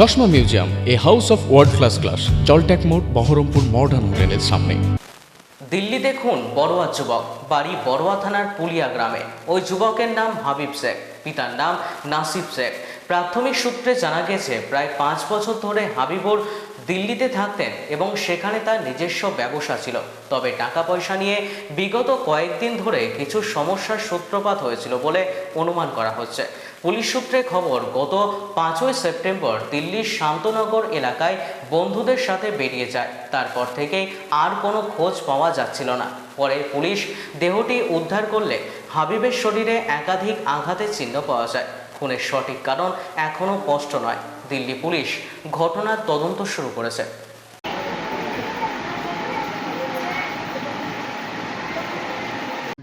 চশমা museum, a house of world class class জলট্যাক মোড়, Baharampur modern হোটেলের সামনে। দিল্লি দেখুন বড়ুয়া যুবক, বাড়ি বড়ুয়া থানার পুলিয়া গ্রামে। ওই যুবকের নাম হাবিব শেখ, পিতার নাম নাসিব শেখ। প্রাথমিক সূত্রে জানা গেছে, প্রায় পাঁচ বছর ধরে হাবিবুর দিল্লিতে থাকতেন এবং সেখানে তার নিজস্ব ব্যবসা ছিল। তবে টাকা পয়সা নিয়ে বিগত কয়েকদিন ধরে কিছু সমস্যার সূত্রপাত হয়েছিল বলে অনুমান করা হচ্ছে। পুলিশ সূত্রে খবর, গত পাঁচই সেপ্টেম্বর দিল্লির শান্তনগর এলাকায় বন্ধুদের সাথে বেরিয়ে যায়। তারপর থেকেই আর কোনো খোঁজ পাওয়া যাচ্ছিল না। পরে পুলিশ দেহটি উদ্ধার করলে হাবিবের শরীরে একাধিক আঘাতের চিহ্ন পাওয়া যায়। খুনের সঠিক কারণ এখনও স্পষ্ট নয়। দিল্লি পুলিশ ঘটনার তদন্ত শুরু করেছে।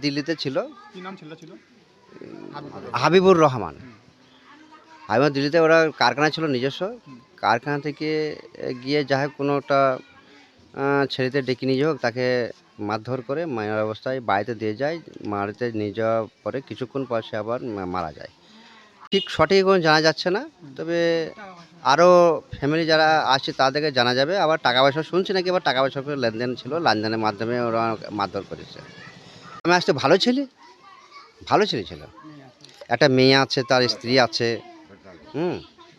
দিল্লিতে ছিল? কি নাম ছেলে ছিল? হাবিবুর রহমান। হাবিবুর দিল্লিতে ওরা কারখানা ছিল নিজস্ব। কারখানা থেকে গিয়ে যা হোক কোনো একটা আহ, ছেলেতে ডেকে নিয়ে হোক তাকে মারধর করে মায়ের অবস্থায় বাড়িতে দিয়ে যায়। বাড়িতে নিয়ে যাওয়ার পরে কিছুক্ষণ পর সে আবার মারা যায়। ঠিক সঠিক এখন জানা যাচ্ছে না তবে আরও ফ্যামিলি যারা আসছে তাদেরকে জানা যাবে। আবার টাকা পয়সা শুনছি নাকি আবার টাকা পয়সা লেনদেন ছিল লেনদেনের মাধ্যমে ওরা মারধর করেছে। আমি আসতে ভালো ছেলে? ভালো ছেলে ছিল। একটা মেয়ে আছে তার স্ত্রী আছে। হুম।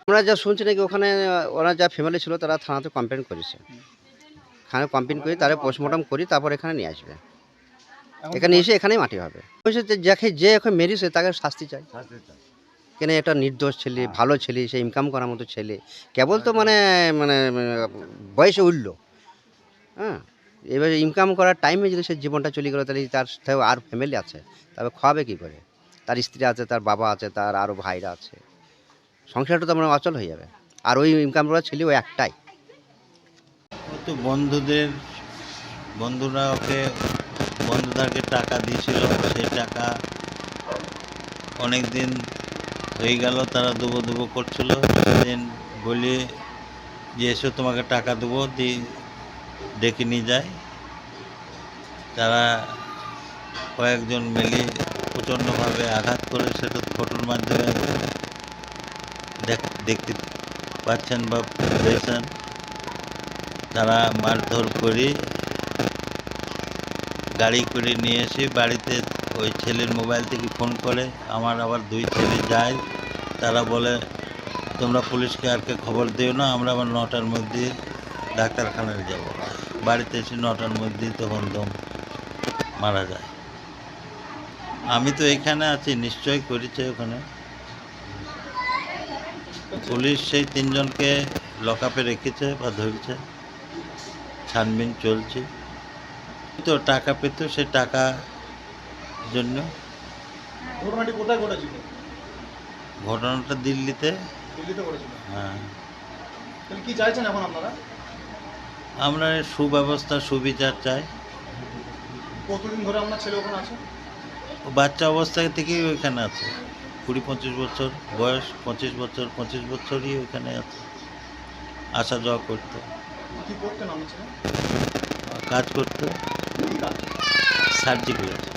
আমরা যা শুনছি নাকি ওখানে ওরা যা ফ্যামিলি ছিল তারা থানাতে কমপ্লেন করেছে। থানায় কমপ্লেন করি তারা পোস্টমর্টম করি তারপর এখানে নিয়ে আসবে। এখানে এসে এখানেই মাটি হবে। যে এখন মেরিছে তাকে শাস্তি চাই। কেন একটা নির্দোষ ছেলে ভালো ছেলে সে ইনকাম করার মতো ছেলে। কেবল তো মানে মানে বয়সে উঠল। হ্যাঁ? এবার ইনকাম করার টাইমে যদি সে জীবনটা চলে গেলো তাহলে তার সাথে আর ফ্যামিলি আছে। তবে খাওয়াবে কী করে? তার স্ত্রী আছে তার বাবা আছে তার আরও ভাইরা আছে। সংসারটা তো আমরা অচল হয়ে যাবে। আর ওই ইনকাম করা ছেলে ওই একটাই। তো বন্ধুদের বন্ধুরা ওকে বন্ধুদেরকে টাকা দিয়েছিল সেই টাকা অনেক দিন হয়ে গেল, তারা দুবো দুবো করছিল। সেদিন বলি যে, এসো, তোমাকে টাকা দেবো দি ডেকে নিয়ে যায়। তারা কয়েকজন মিলে প্রচণ্ডভাবে আঘাত করে সেটা ফটোর মাধ্যমে দেখ- দেখতে পাচ্ছেন বা পেয়েছেন। তারা মারধর করে গাড়ি করে নিয়ে এসে বাড়িতে ওই ছেলের মোবাইল থেকে ফোন করে, আমার আবার দুই ছেলে যায়। তারা বলে, তোমরা পুলিশকে আরকে খবর দিও না, আমরা আবার নটার মধ্যে ডাক্তারখানায় যাব। বাড়িতে এসে নটার মধ্যেই তখন দম মারা যায়। আমি তো এখানে আছি, নিশ্চয়ই করেছে ওখানে। পুলিশ সেই তিনজনকে লকআপে রেখেছে বা ধরেছে। ছানবিন চলছে। তো টাকা পেত, সে টাকা জন্য। ঘটনাটি কোথায় ঘটেছিল? ঘটনাটা দিল্লিতে। দিল্লিতে ঘটেছিল? হ্যাঁ। তাহলে কি চাইছেন এখন আপনারা? আমরা সুব্যবস্থা সুবিচার চাই। কতদিন ধরে আপনার ছেলে ওখানে আছে? বাচ্চা অবস্থা থেকেই ওইখানে আছে। কুড়ি পঁচিশ বছর বয়স পঁচিশ বছর পঁচিশ বছরই ওইখানে আছে। আসা যাওয়া করতো। কি করতেন আপনার ছেলে? কাজ করতো। সার্জিক্যাল